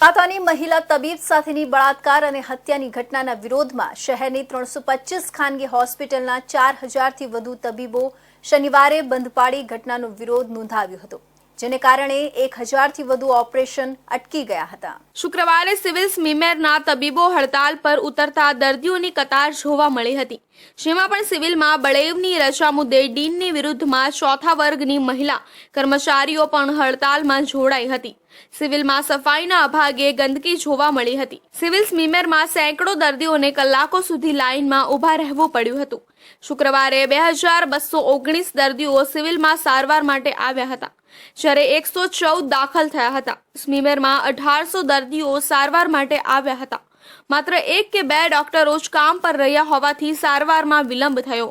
પાતાની મહિલા તબીબ સાથેની બળાત્કાર અને હત્યાની ઘટનાના વિરોધમાં શહેરની ત્રણસો ખાનગી હોસ્પિટલના ચાર હજારથી વધુ તબીબો શનિવારે બંધ પાડી ઘટનાનો વિરોધ નોંધાવ્યો હતો. જેને કારણે એક હજારથી વધુ ઓપરેશન અટકી ગયા હતા. શુક્રવારે સિવિલ્સ મિમેરના તબીબો હડતાલ પર ઉતરતા દર્દીઓની કતાર જોવા મળી હતી, જેમાં પણ સિવિલમાં બળેવની રજા મુદ્દે ડીનની વિરુદ્ધમાં ચોથા વર્ગની મહિલા કર્મચારીઓ પણ હડતાલમાં જોડાઈ હતી. સિવિલમાં સફાઈના અભાગે ગંદકી જોવા મળી હતી. સિવિલ્સ મીમેરમાં સેંકડો દર્દીઓને કલાકો સુધી લાઇનમાં ઊભા રહેવું પડ્યું હતું. શુક્રવારે બે હજાર બસો ઓગણીસ દર્દીઓ સિવિલમાં સારવાર માટે આવ્યા હતા. જ્યારે એકસો ચૌદ દાખલ થયા હતા. સ્મીમેરમાં અઢારસો દર્દીઓ સારવાર માટે આવ્યા હતા. માત્ર એક કે બે ડોક્ટરો જ કામ પર રહ્યા હોવાથી સારવારમાં વિલંબ થયો.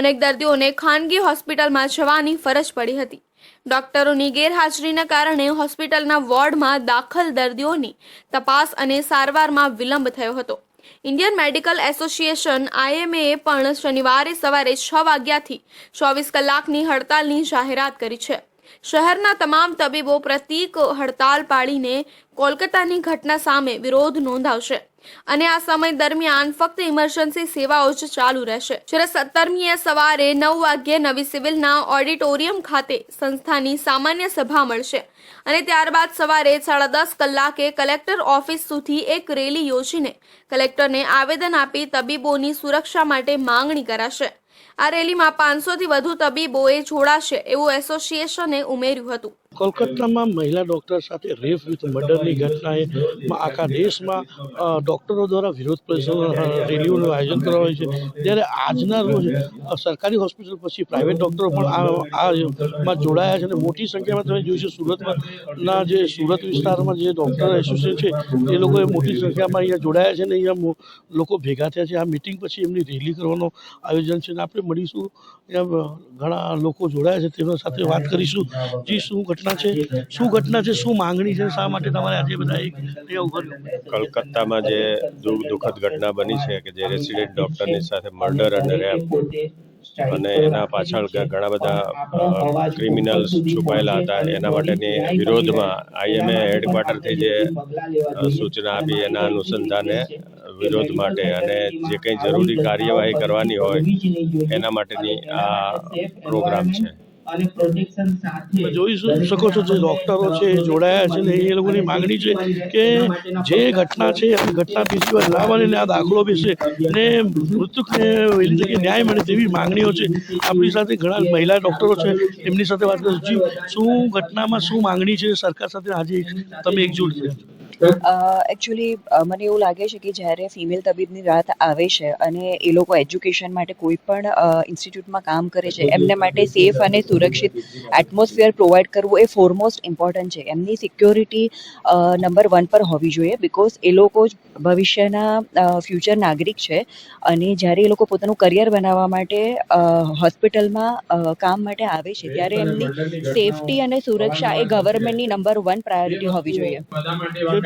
અનેક દર્દીઓને ખાનગી હોસ્પિટલમાં જવાની ફરજ પડી હતી. ડોક્ટરોની ગેરહાજરીના કારણે હોસ્પિટલના વોર્ડમાં દાખલ દર્દીઓની તપાસ અને સારવારમાં વિલંબ થયો હતો. ઇન્ડિયન મેડિકલ એસોસિએશન આઈએમએ પણ શનિવારે સવારે છ વાગ્યાથી ચોવીસ કલાકની હડતાલની જાહેરાત કરી છે. શહેરના તમામ તબીબો પ્રતીક હડતાલ પાડીને કોલકાતાની ઘટના સામે વિરોધ નોંધાવશે. અને આ સમય દરમિયાન ફક્ત ઇમરજન્સી સેવાઓ જ ચાલુ રહેશે. જ્યારે સત્તરમીએ સવારે નવ વાગ્યે નવી સિવિલના ઓડિટોરિયમ ખાતે સંસ્થાની સામાન્ય સભા મળશે. અને ત્યારબાદ સવારે સાડા દસ કલાકે કલેક્ટર ઓફિસ સુધી એક રેલી યોજીને કલેક્ટરને આવેદન આપી તબીબોની સુરક્ષા માટે માંગણી કરાશે. આ રેલીમાં પાંચસોથી વધુ તબીબોએ જોડાશે એવું એસોસિએશને ઉમેર્યું હતું. કોલકાતામાં મહિલા ડૉક્ટર સાથે રેપ વિથ મર્ડરની ઘટનાએ આખા દેશમાં ડૉક્ટરો દ્વારા વિરોધ રેલીઓનું આયોજન કરવામાં આવ્યું છે. ત્યારે આજના રોજ સરકારી હોસ્પિટલ પછી પ્રાઇવેટ ડૉક્ટરો પણ આ આ જોડાયા છે અને મોટી સંખ્યામાં તમે જોયું છે સુરતમાં જે સુરત વિસ્તારમાં જે ડૉક્ટર એસોસિએશન છે, એ લોકોએ મોટી સંખ્યામાં અહીંયા જોડાયા છે અને અહીંયા લોકો ભેગા થયા છે. આ મિટિંગ પછી એમની રેલી કરવાનો આયોજન છે આપણે મળીશું. ઘણા લોકો જોડાયા છે તેમના સાથે વાત કરીશું. જી, શું ઘટના છે? શું ઘટના છે? શું માંગણી છે? શા માટે તમારે આજે બધા એક કલકત્તામાં જે દુઃખ દુઃખદ ઘટના બની છે કે જે રેસિડેન્ટ ડૉક્ટરની સાથે મર્ડર અને રેપ અને એના પાછળ ઘણા બધા ક્રિમિનલ્સ છુપાયેલા હતા. એના માટેની વિરોધમાં આઈએમએ હેડક્વાર્ટરથી જે સૂચના આપી એના અનુસંધાને વિરોધ માટે અને જે કંઈ જરૂરી કાર્યવાહી કરવાની હોય એના માટેની આ પ્રોગ્રામ છે. અને પ્રોટેક્શન સાથે જોઈ શકો છો જે ડોક્ટરો છે જોડાયા છે ને એ લોકોની માંગણી છે કે જે ઘટના છે એ ઘટના બીજી વાર લાવવાની આ દાખલો બેસે અને મૃતકને વહેલી તકે ન્યાય મળે તેવી માંગણીઓ છે. આપણી સાથે ઘણા મહિલા ડોક્ટરો છે એમની સાથે વાત કરીશું. છું શું ઘટનામાં શું માંગણી છે? સરકાર સાથે આજે તમે એકજૂટ થયા એકચ્યુઅલી મને એવું લાગે છે કે જ્યારે ફિમેલ તબીબની રાત આવે છે અને એ લોકો એજ્યુકેશન માટે કોઈ પણ ઇન્સ્ટિટ્યૂટમાં કામ કરે છે એમને માટે સેફ અને સુરક્ષિત એટમોસ્ફિયર પ્રોવાઈડ કરવું એ ફોરમોસ્ટ ઇમ્પોર્ટન્ટ છે. એમની સિક્યોરિટી નંબર વન પર હોવી જોઈએ બિકોઝ એ લોકો જ ભવિષ્યના ફ્યુચર નાગરિક છે અને જ્યારે એ લોકો પોતાનું કરિયર બનાવવા માટે હોસ્પિટલમાં કામ માટે આવે છે ત્યારે એમની સેફટી અને સુરક્ષા એ ગવર્મેન્ટની નંબર વન પ્રાયોરિટી હોવી જોઈએ.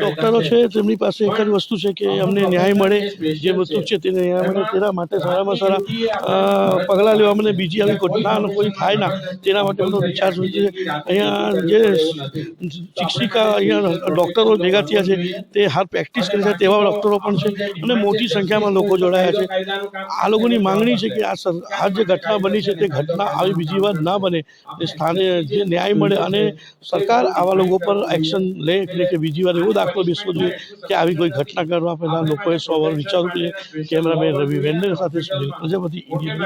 ડૉક્ટરો છે તેમની પાસે એક જ વસ્તુ છે કે અમને ન્યાય મળે જે વસ્તુ છે. તેને ન્યાય મળે તેના માટે સારામાં સારા પગલાં લેવા મને બીજી આવી ઘટના કોઈ થાય ના તેના માટે એમનો વિચાર જોઈએ છે. અહીંયા જે શિક્ષિકા અહીંયા ડૉક્ટરો ભેગા થયા છે તે હાલ પ્રેક્ટિસ કરે છે તેવા ડૉક્ટરો પણ છે અને મોટી સંખ્યામાં લોકો જોડાયા છે. આ લોકોની માંગણી છે કે આ આ જે ઘટના બની છે તે ઘટના આવી બીજી વાર ના બને તે સ્થાને જે ન્યાય મળે અને સરકાર આવા લોકો પર એક્શન લે એટલે કે બીજી વાર એવું દાખલો બેસવો જોઈએ કે આવી કોઈ ઘટના કરવા પહેલાં લોકોએ સો વાર વિચારવું જોઈએ. કેમેરામેન રવિ વેન્ડર સાથે સુનિલ પ્રજાપતિ, ઇન્ડિયન